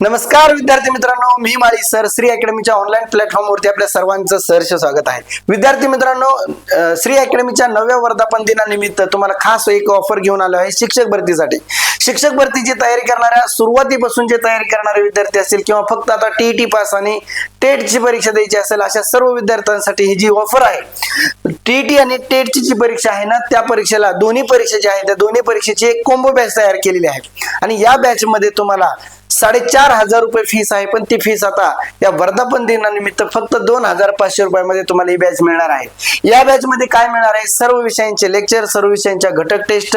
नमस्कार विद्यार्थी मित्रांनो. मी माळी सर श्री अकॅडमीच्या ऑनलाईन प्लॅटफॉर्मवरती आपल्या सर्वांचं सहर्ष स्वागत आहे. विद्यार्थी मित्रांनो श्री अकॅडमीच्या नव्या वर्धापन दिनानिमित्त तुम्हाला खास एक ऑफर घेऊन आलो आहे शिक्षक भरतीसाठी. शिक्षक भरतीची तयारी करणाऱ्या सुरुवातीपासून जे तयारी करणारे विद्यार्थी असतील किंवा फक्त आता टीईटी पास आणि टेटची परीक्षा द्यायची असेल अशा सर्व विद्यार्थ्यांसाठी ही जी ऑफर आहे टीईटी आणि टेटची जी परीक्षा आहे ना त्या परीक्षेला दोन्ही परीक्षा ज्या आहेत त्या दोन्ही परीक्षेची एक कोंबो बॅच तयार केलेली आहे. आणि या बॅचमध्ये तुम्हाला साडेचार हजार रुपये फीस आहे पण ती फीस आता या वर्धापन दिनानिमित्त फक्त दोन हजार पाचशे रुपयामध्ये तुम्हाला ही बॅच मिळणार आहे. या बॅच मध्ये काय मिळणार आहे? सर्व विषयांचे लेक्चर सर्व विषयांच्या घटक टेस्ट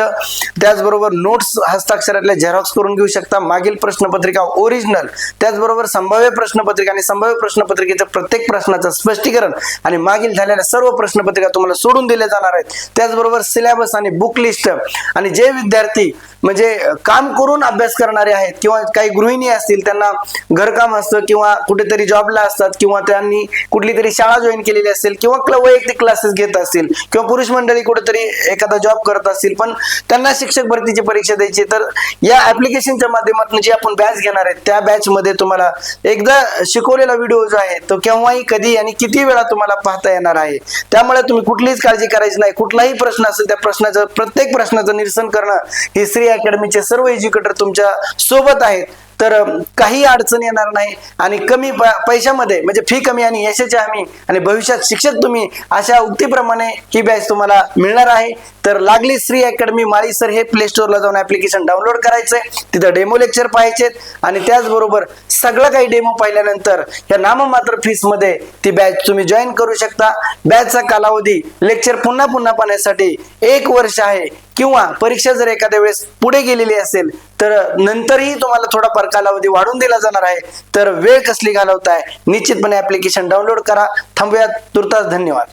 त्याचबरोबर नोट्स हस्ताक्षरातल्या झेरॉक्स करून घेऊ शकता. मागील प्रश्नपत्रिका ओरिजिनल त्याचबरोबर संभाव्य प्रश्नपत्रिका आणि संभाव्य प्रश्नपत्रिकेचं प्रत्येक प्रश्नाचं स्पष्टीकरण आणि मागील झालेल्या सर्व प्रश्नपत्रिका तुम्हाला सोडून दिल्या जाणार आहेत. त्याचबरोबर सिलेबस आणि बुक लिस्ट आणि जे विद्यार्थी म्हणजे काम करून अभ्यास करणारे आहेत किंवा काही गृहिणी असतील त्यांना घरकाम असतं किंवा कुठेतरी जॉबला असतात किंवा त्यांनी कुठली तरी शाळा जॉईन केलेली असेल किंवा क्ल- वैयक्तिक क्लासेस घेत असतील किंवा पुरुष मंडळी कुठेतरी एखादा जॉब करत असतील पण त्यांना शिक्षक भरतीची परीक्षा द्यायची तर या ऍप्लिकेशनच्या माध्यमातून जी आपण बॅच घेणार आहेत त्या बॅच मध्ये तुम्हाला एकदा शिकवलेला व्हिडिओ जो आहे तो केव्हाही कधी आणि किती वेळा तुम्हाला पाहता येणार आहे त्यामुळे तुम्ही कुठलीच काळजी करायची नाही. कुठलाही प्रश्न असेल त्या प्रश्नाचं प्रत्येक प्रश्नाचं निरसन करणं ही श्री अकॅडमीचे सर्व एज्युकेटर तुमच्यासोबत आहेत. तर काही अडचण येणार नाही आणि कमी प- पैशामध्ये म्हणजे फी कमी आणि यशाची हमी आणि भविष्यात शिक्षक तुम्ही अशा उक्तीप्रमाणे ही बॅच तुम्हाला मिळणार आहे. तर लागली श्री अकॅडमी माळी सर हे प्ले स्टोअरला जाऊन ऍप्लिकेशन डाउनलोड करायचंय तिथं डेमो लेक्चर पाहायचेत आणि त्याचबरोबर सगळं काही डेमो पाहिल्यानंतर या नाममात्र फीसमध्ये ती बॅच तुम्ही जॉईन करू शकता. बॅचचा कालावधी लेक्चर पुन्हा पुन्हा पाहण्यासाठी एक वर्ष आहे. किंवा परीक्षा जर एखाद्या वेळेस पुढे गेलेली असेल तर नंतरही तुम्हाला थोडाफार कालावधी वाढून दिला जाणार आहे. तर वेळ कसली घालवताय निश्चितपणे ऍप्लिकेशन डाउनलोड करा. थांबूयात. तुर्तास धन्यवाद.